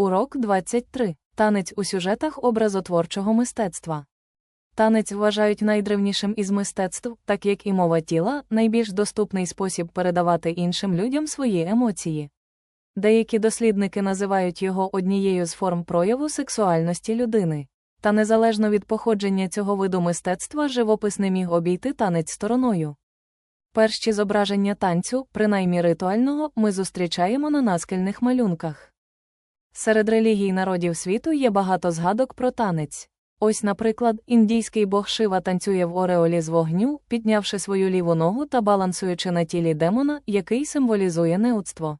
Урок 23. Танець у сюжетах образотворчого мистецтва. Танець вважають найдревнішим із мистецтв, так як і мова тіла, найбільш доступний спосіб передавати іншим людям свої емоції. Деякі дослідники називають його однією з форм прояву сексуальності людини. Та незалежно від походження цього виду мистецтва живопис не міг обійти танець стороною. Перші зображення танцю, принаймні ритуального, ми зустрічаємо на наскельних малюнках. Серед релігій народів світу є багато згадок про танець. Ось, наприклад, індійський бог Шива танцює в ореолі з вогню, піднявши свою ліву ногу та балансуючи на тілі демона, який символізує неудство.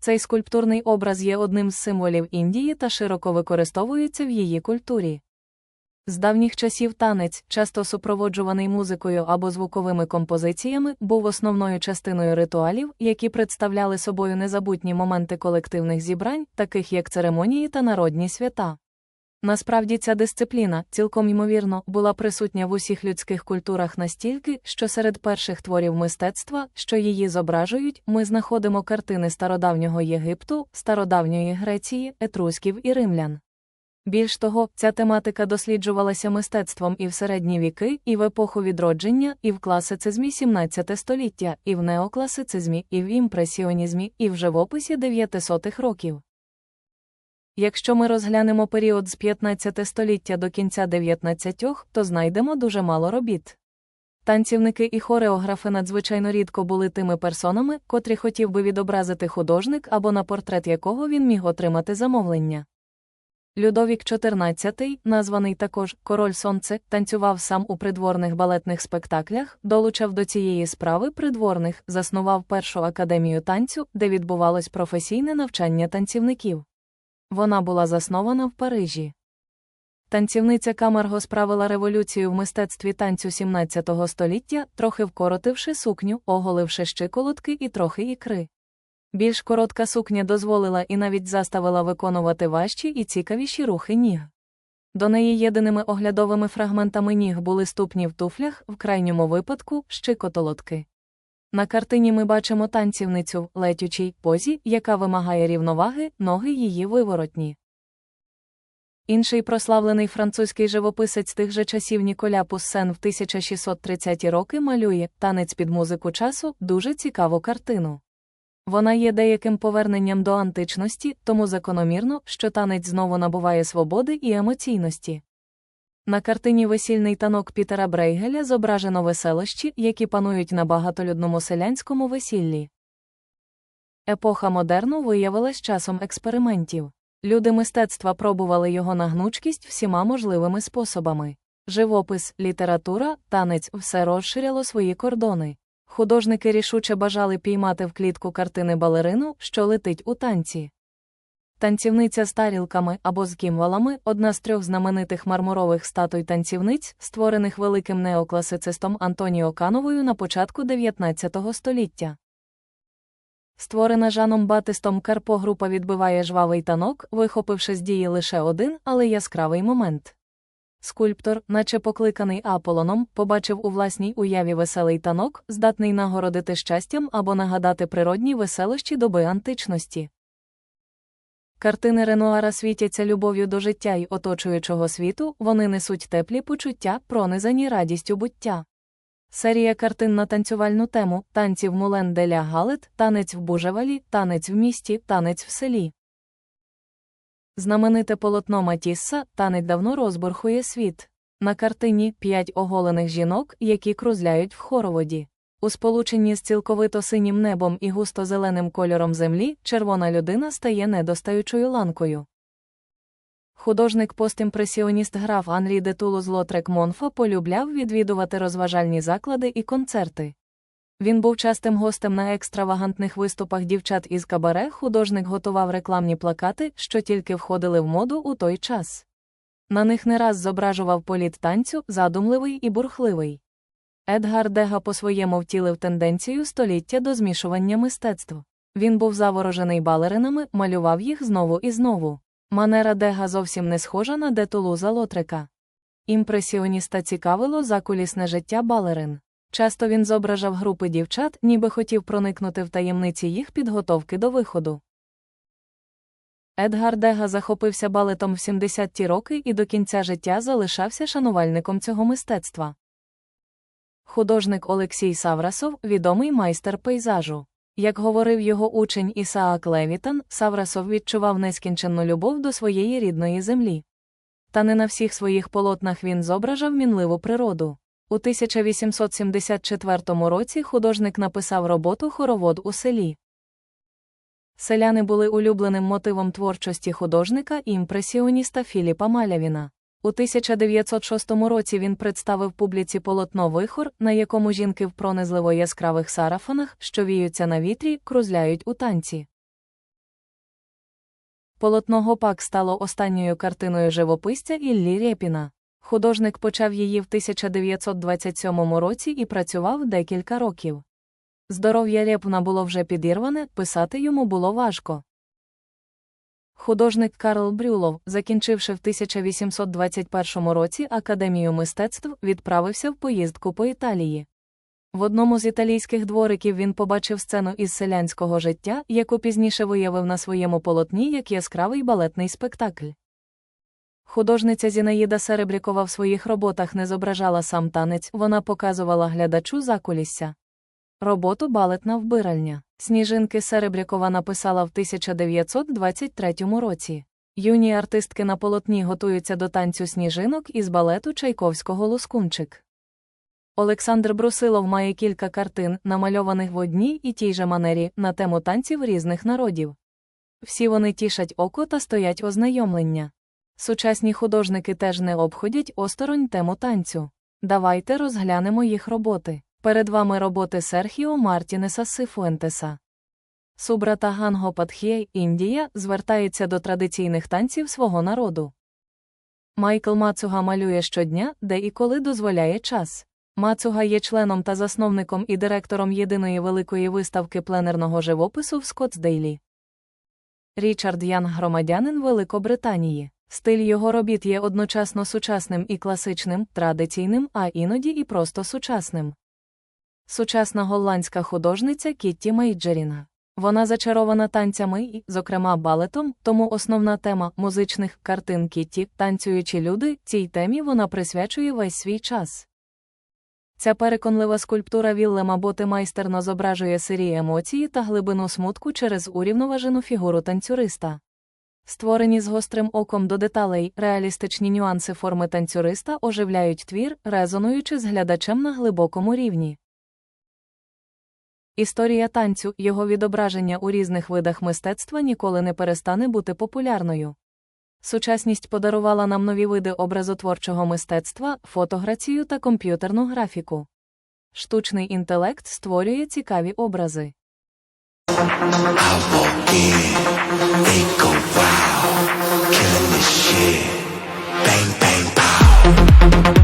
Цей скульптурний образ є одним з символів Індії та широко використовується в її культурі. З давніх часів танець, часто супроводжуваний музикою або звуковими композиціями, був основною частиною ритуалів, які представляли собою незабутні моменти колективних зібрань, таких як церемонії та народні свята. Насправді ця дисципліна, цілком ймовірно, була присутня в усіх людських культурах настільки, що серед перших творів мистецтва, що її зображують, ми знаходимо картини стародавнього Єгипту, стародавньої Греції, етрусків і римлян. Більш того, ця тематика досліджувалася мистецтвом і в середні віки, і в епоху відродження, і в класицизмі 17 століття, і в неокласицизмі, і в імпресіонізмі, і в живописі 900-х років. Якщо ми розглянемо період з 15 століття до кінця 19-х, то знайдемо дуже мало робіт. Танцівники і хореографи надзвичайно рідко були тими персонами, котрі хотів би відобразити художник або на портрет якого він міг отримати замовлення. Людовік XIV, названий також Король Сонце, танцював сам у придворних балетних спектаклях, долучав до цієї справи придворних, заснував першу академію танцю, де відбувалось професійне навчання танцівників. Вона була заснована в Парижі. Танцівниця Камарго справила революцію в мистецтві танцю 17 століття, трохи вкоротивши сукню, оголивши щиколотки і трохи ікри. Більш коротка сукня дозволила і навіть заставила виконувати важчі і цікавіші рухи ніг. До неї єдиними оглядовими фрагментами ніг були ступні в туфлях, в крайньому випадку щикотолотки. На картині ми бачимо танцівницю в летючій позі, яка вимагає рівноваги, ноги її виворотні. Інший прославлений французький живописець тих же часів Ніколя Пуссен в 1630 ті роки малює танець під музику часу дуже цікаву картину. Вона є деяким поверненням до античності, тому закономірно, що танець знову набуває свободи і емоційності. На картині весільний танок Пітера Брейгеля зображено веселощі, які панують на багатолюдному селянському весіллі. Епоха модерну виявилась часом експериментів. Люди мистецтва пробували його на гнучкість всіма можливими способами. Живопис, література, танець все розширяло свої кордони. Художники рішуче бажали піймати в клітку картини балерину, що летить у танці. Танцівниця з тарілками або з кімвалами одна з трьох знаменитих мармурових статуй танцівниць, створених великим неокласицистом Антоніо Кановою на початку 19 століття. Створена Жаном Батистом Карпо група відбиває жвавий танок, вихопивши з дії лише один, але яскравий момент. Скульптор, наче покликаний Аполоном, побачив у власній уяві веселий танок, здатний нагородити щастям або нагадати природні веселощі доби античності. Картини Ренуара світяться любов'ю до життя й оточуючого світу, вони несуть теплі почуття, пронизані радістю буття. Серія картин на танцювальну тему танці в Мулен деля Галет, танець в Бужевалі, танець в місті, танець в селі. Знамените полотно Матісса танець давно розборхує світ. На картині п'ять оголених жінок, які крузляють в хороводі. У сполученні з цілковито синім небом і густо зеленим кольором землі червона людина стає недостаючою ланкою. Художник постімпресіоніст граф Анрі де Тулуз Лотрек Монфа полюбляв відвідувати розважальні заклади і концерти. Він був частим гостем на екстравагантних виступах дівчат із кабаре. Художник готував рекламні плакати, що тільки входили в моду у той час. На них не раз зображував політ танцю, задумливий і бурхливий. Едгар Дега по-своєму втілив тенденцію століття до змішування мистецтв. Він був заворожений балеринами, малював їх знову і знову. Манера Дега зовсім не схожа на детулуза Лотрека. Імпресіоніста цікавило закулісне життя балерин. Часто він зображав групи дівчат, ніби хотів проникнути в таємниці їх підготовки до виходу. Едгар Дега захопився балетом в 70-ті роки і до кінця життя залишався шанувальником цього мистецтва. Художник Олексій Саврасов відомий майстер пейзажу. Як говорив його учень Ісаак Левітан, Саврасов відчував нескінченну любов до своєї рідної землі. Та не на всіх своїх полотнах він зображав мінливу природу. У 1874 році художник написав роботу Хоровод у селі. Селяни були улюбленим мотивом творчості художника і імпресіоніста Філіпа Малявіна. У 1906 році він представив публіці полотно Вихор, на якому жінки в пронизливо яскравих сарафанах, що віються на вітрі, крузляють у танці. Полотно Гопак стало останньою картиною живописця Іллі Рєпіна. Художник почав її в 1927 році і працював декілька років. Здоров'я Рєпна було вже підірване, писати йому було важко. Художник Карл Брюлов, закінчивши в 1821 році Академію мистецтв, відправився в поїздку по Італії. В одному з італійських двориків він побачив сцену із селянського життя, яку пізніше виявив на своєму полотні як яскравий балетний спектакль. Художниця Зінаїда Серебрякова в своїх роботах не зображала сам танець, вона показувала глядачу закулісся. Роботу балетна вбиральня. Сніжинки Серебрякова написала в 1923 році. Юні артистки на полотні готуються до танцю сніжинок із балету Чайковського Лускунчик. Олександр Брусилов має кілька картин, намальованих в одній і тій же манері, на тему танців різних народів. Всі вони тішать око та стоять ознайомлення. Сучасні художники теж не обходять осторонь тему танцю. Давайте розглянемо їх роботи. Перед вами роботи Серхіо Мартінеса Сифуентеса. Субрата Ганго Патхє, Індія, звертається до традиційних танців свого народу. Майкл Мацуга малює щодня, де і коли дозволяє час. Мацуга є членом та засновником і директором єдиної великої виставки пленерного живопису в Скоттсдейлі. Річард Янг громадянин Великобританії. Стиль його робіт є одночасно сучасним і класичним, традиційним, а іноді і просто сучасним. Сучасна голландська художниця Кітті Мейджеріна. Вона зачарована танцями і, зокрема, балетом, тому основна тема музичних картин Кітті, танцюючі люди, цій темі вона присвячує весь свій час. Ця переконлива скульптура Віллема Боти майстерно зображує сирі емоції та глибину смутку через урівноважену фігуру танцюриста. Створені з гострим оком до деталей, реалістичні нюанси форми танцюриста оживляють твір, резонуючи з глядачем на глибокому рівні. Історія танцю, його відображення у різних видах мистецтва ніколи не перестане бути популярною. Сучасність подарувала нам нові види образотворчого мистецтва, фотографію та комп'ютерну графіку. Штучний інтелект створює цікаві образи. Bang, bang, pow.